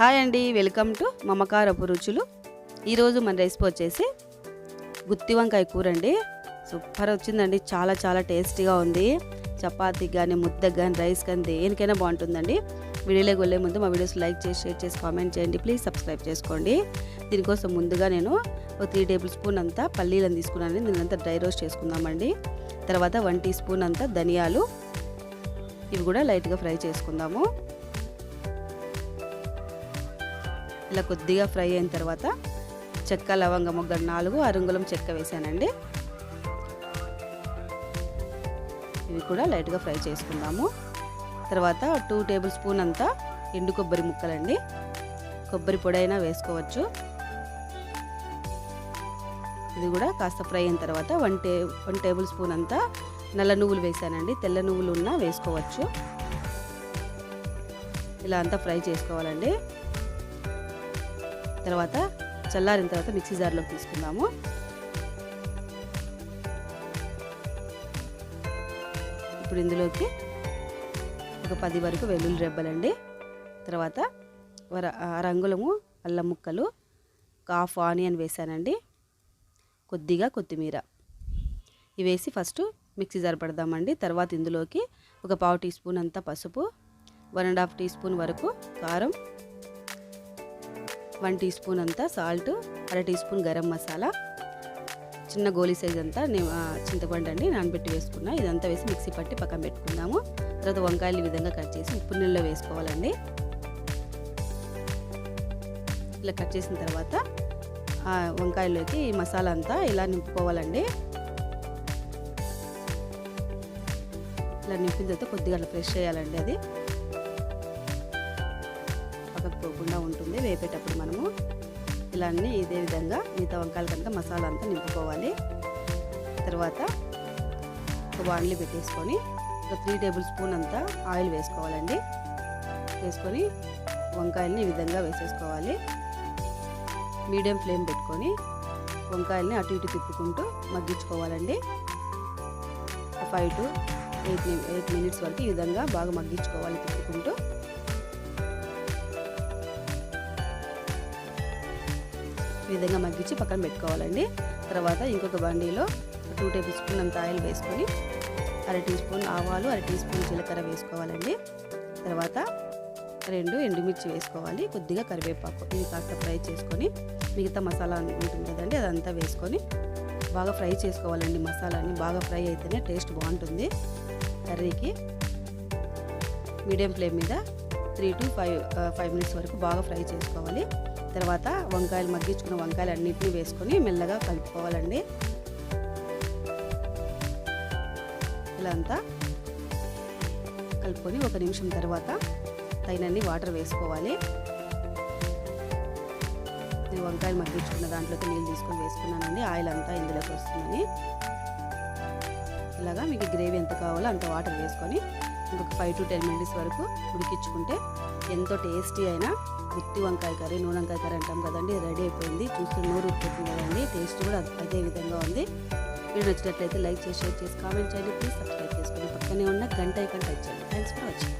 Hi అండి welcome to మమకారపు రుచులు. ఈరోజు మన రెసిపీ వచ్చేసి గుత్తి వంకాయ కూర అండి. సూపర్ వచ్చిందండి చాలా చాలా టేస్టీగా ఉంది. చపాతీకి కానీ ముద్దకు కానీ రైస్ కానీ దేనికైనా బాగుంటుందండి. వీడియోలోకి వెళ్ళే ముందు మా వీడియోస్ లైక్ చేసి షేర్ చేసి కామెంట్ చేయండి. ప్లీజ్ సబ్స్క్రైబ్ చేసుకోండి. దీనికోసం ముందుగా నేను ఒక త్రీ టేబుల్ స్పూన్ అంతా పల్లీలను తీసుకున్నాను దీనంతా డ్రై రోస్ట్ చేసుకుందామండి. తర్వాత వన్ టీ స్పూన్ అంతా ధనియాలు. ఇవి కూడా లైట్గా ఫ్రై చేసుకుందాము. ఇలా కొద్దిగా ఫ్రై అయిన తర్వాత చెక్క లవంగ మొగ్గ నాలుగు అరుంగులం చెక్క వేసానండి. ఇవి కూడా లైట్గా ఫ్రై చేసుకుందాము. తర్వాత టూ టేబుల్ స్పూన్ అంతా ఎండు కొబ్బరి ముక్కలండి. కొబ్బరి పొడి అయినా వేసుకోవచ్చు. ఇది కూడా కాస్త ఫ్రై అయిన తర్వాత వన్ టే వన్ టేబుల్ స్పూన్ అంతా నల్ల నువ్వులు వేసానండి. తెల్ల నువ్వులు ఉన్నా వేసుకోవచ్చు. ఇలా అంతా ఫ్రై చేసుకోవాలండి. తర్వాత చల్లారిన తర్వాత మిక్సీ జార్లోకి తీసుకుందాము. ఇప్పుడు ఇందులోకి ఒక పది వరకు వెల్లుల్లి రెబ్బలండి. తర్వాత రంగులము అల్లం ముక్కలు హాఫ్ ఆనియన్ వేసానండి. కొద్దిగా కొత్తిమీర. ఇవి వేసి ఫస్ట్ మిక్సీ జార్ పెడదామండి. తర్వాత ఇందులోకి ఒక పావు టీ స్పూన్ అంతా పసుపు one and half teaspoon వరకు కారం వన్ టీ స్పూన్ అంతా సాల్ట్ అర టీ స్పూన్ గరం మసాలా. చిన్న గోలీ సైజ్ అంతా నేను చింతపండు అండి నానబెట్టి వేసుకున్నా. ఇదంతా వేసి మిక్సీ పట్టి పక్కన పెట్టుకుందాము. తర్వాత వంకాయలు ఈ విధంగా కట్ చేసి ఉప్పు నీళ్ళలో వేసుకోవాలండి. ఇలా కట్ చేసిన తర్వాత వంకాయలోకి ఈ మసాలా అంతా ఇలా నింపుకోవాలండి. ఇలా నింపిన తర్వాత కొద్దిగా అలా ఫ్రెష్ చేయాలండి అది. రాకుండా ఉంటుంది. వేపేటప్పుడు మనము ఇలా అన్నీ ఇదే విధంగా మిగతా వంకాయలు కనుక మసాలా అంతా నింపుకోవాలి. తర్వాత ఒక బాండ్లీ పెట్టేసుకొని ఒక త్రీ టేబుల్ స్పూన్ అంతా ఆయిల్ వేసుకోవాలండి. వేసుకొని వంకాయల్ని ఈ విధంగా వేసేసుకోవాలి. మీడియం ఫ్లేమ్ పెట్టుకొని వంకాయల్ని అటు ఇటు తిప్పుకుంటూ మగ్గించుకోవాలండి. Five to eight eight minutes వరకు ఈ విధంగా బాగా మగ్గించుకోవాలి తిప్పుకుంటూ. ఈ విధంగా మగ్గించి పక్కన పెట్టుకోవాలండి. తర్వాత ఇంకొక బండిలో టూ టేబుల్ స్పూన్ అంత ఆయిల్ వేసుకొని అర టీ స్పూన్ ఆవాలు అర టీ స్పూన్ జీలకర్ర వేసుకోవాలండి. తర్వాత రెండు ఎండుమిర్చి వేసుకోవాలి. కొద్దిగా కరివేపాకు ఇది కాస్త ఫ్రై చేసుకొని మిగతా మసాలా ఉంటుంది కదండి అదంతా వేసుకొని బాగా ఫ్రై చేసుకోవాలండి మసాలాని. బాగా ఫ్రై అయితేనే టేస్ట్ బాగుంటుంది. కర్రీకి మీడియం ఫ్లేమ్ మీద three to five five minutes వరకు బాగా ఫ్రై చేసుకోవాలి. తర్వాత వంకాయలు మగ్గించుకున్న వంకాయలు అన్నింటినీ వేసుకొని మెల్లగా కలుపుకోవాలండి. ఇలా అంతా కలుపుకొని ఒక నిమిషం తర్వాత తగినన్ని వాటర్ వేసుకోవాలి. నేను వంకాయలు మగ్గించుకున్న దాంట్లోకి నీళ్ళు తీసుకొని వేసుకున్నానండి. ఆయిల్ అంతా ఇందులోకి వస్తుందని. ఇలాగా మీకు గ్రేవీ ఎంత కావాలో అంత వాటర్ వేసుకొని ఇంకొక ఫైవ్ టు టెన్ మినిట్స్ వరకు ఉడికించుకుంటే ఎంతో టేస్టీ అయినా గుత్తి వంకాయ కర్రీ నూనె వంకాయ కర్రీ అంటాం కదండి రెడీ అయిపోయింది. చూస్తే నూరు ఉడిపోతుంది కదండి టేస్ట్ కూడా అదే విధంగా ఉంది. వీడియో నచ్చినట్లయితే లైక్ చేసి షేర్ చేసి కామెంట్ చేయండి. ప్లీజ్ సబ్స్క్రైబ్ చేసుకోండి పక్కనే ఉన్న గంట ఐకాన్ టచ్ చేయండి. Thanks for watching